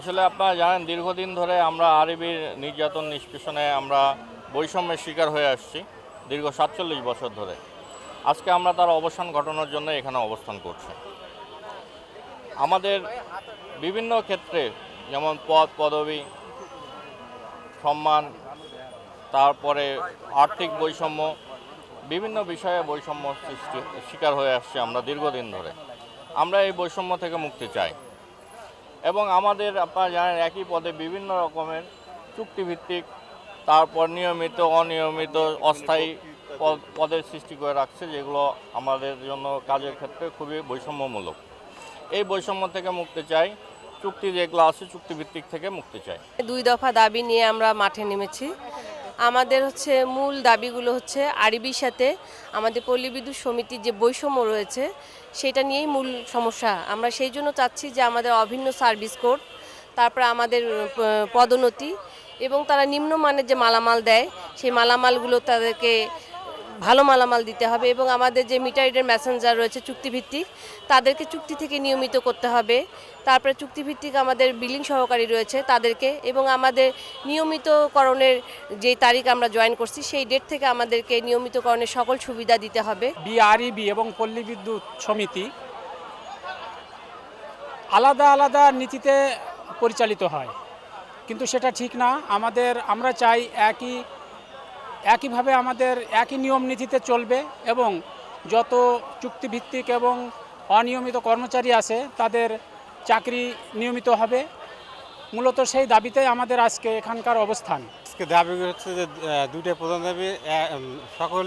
আসলে আপনারা জানেন, দীর্ঘদিন ধরে আমরা আরবির নির্যাতন নিষ্পেষণে আমরা বৈষম্যের শিকার হয়ে আসছি, দীর্ঘ সাতচল্লিশ বছর ধরে। আজকে আমরা তার অবসান ঘটানোর জন্য এখানে অবস্থান করছি। আমাদের বিভিন্ন ক্ষেত্রে যেমন পদ, পদবি, সম্মান, তারপরে আর্থিক বৈষম্য, বিভিন্ন বিষয়ে বৈষম্য সৃষ্টি, শিকার হয়ে আসছে আমরা দীর্ঘদিন ধরে। আমরা এই বৈষম্য থেকে মুক্তি চাই। এবং আমাদের আপনারা জানেন একই পদে বিভিন্ন রকমের চুক্তিভিত্তিক, তারপর নিয়মিত, অনিয়মিত, অস্থায়ী পদ- পদের সৃষ্টি করে রাখছে, যেগুলো আমাদের জন্য কাজের ক্ষেত্রে খুবই বৈষম্যমূলক। এই বৈষম্য থেকে মুক্তি চাই, চুক্তি যেগুলো আছে চুক্তিভিত্তিক থেকে মুক্তি চাই। দুই দফা দাবি নিয়ে আমরা মাঠে নেমেছি। আমাদের হচ্ছে মূল দাবিগুলো হচ্ছে আরবির সাথে আমাদের পল্লী বিদ্যুৎ সমিতির যে বৈষম্য রয়েছে, সেটা নিয়েই মূল সমস্যা। আমরা সেই জন্য চাচ্ছি যে আমাদের অভিন্ন সার্ভিস কোর্ট তারপরে আমাদের পদোন্নতি এবং তারা নিম্নমানের যে মালামাল দেয়, সেই মালামালগুলো তাদেরকে ভালো মালামাল দিতে হবে এবং আমাদের যে মিটার রিডের মেসেঞ্জার রয়েছে চুক্তিভিত্তিক, তাদেরকে চুক্তি থেকে নিয়মিত করতে হবে। তারপরে চুক্তিভিত্তিক আমাদের বিলিং সহকারী রয়েছে তাদেরকে এবং আমাদের নিয়মিতকরণের যে তারিখ আমরা জয়েন করছি, সেই ডেট থেকে আমাদেরকে নিয়মিতকরণের সকল সুবিধা দিতে হবে। বিআরইবি এবং পল্লী বিদ্যুৎ সমিতি আলাদা আলাদা নীতিতে পরিচালিত হয়। কিন্তু সেটা ঠিক না। আমাদের, আমরা চাই একই একইভাবে আমাদের একই নিয়ম নীতিতে চলবে এবং যত চুক্তিভিত্তিক এবং অনিয়মিত কর্মচারী আছে, তাদের চাকরি নিয়মিত হবে। মূলত সেই দাবিতে আমাদের আজকে এখানকার অবস্থান। আজকে দাবি হচ্ছে যে দুইটা প্রধান দাবি সকল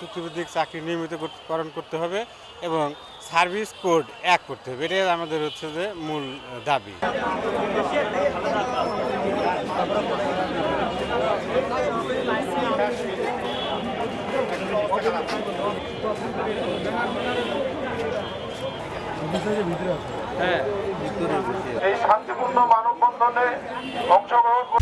চুক্তিভিত্তিক চাকরি নিয়মিতকরণ করতে হবে এবং সার্ভিস কোড এক করতে হবে। এটাই আমাদের হচ্ছে যে মূল দাবি। এই শান্তিপূর্ণ মানববন্ধনে অংশগ্রহণ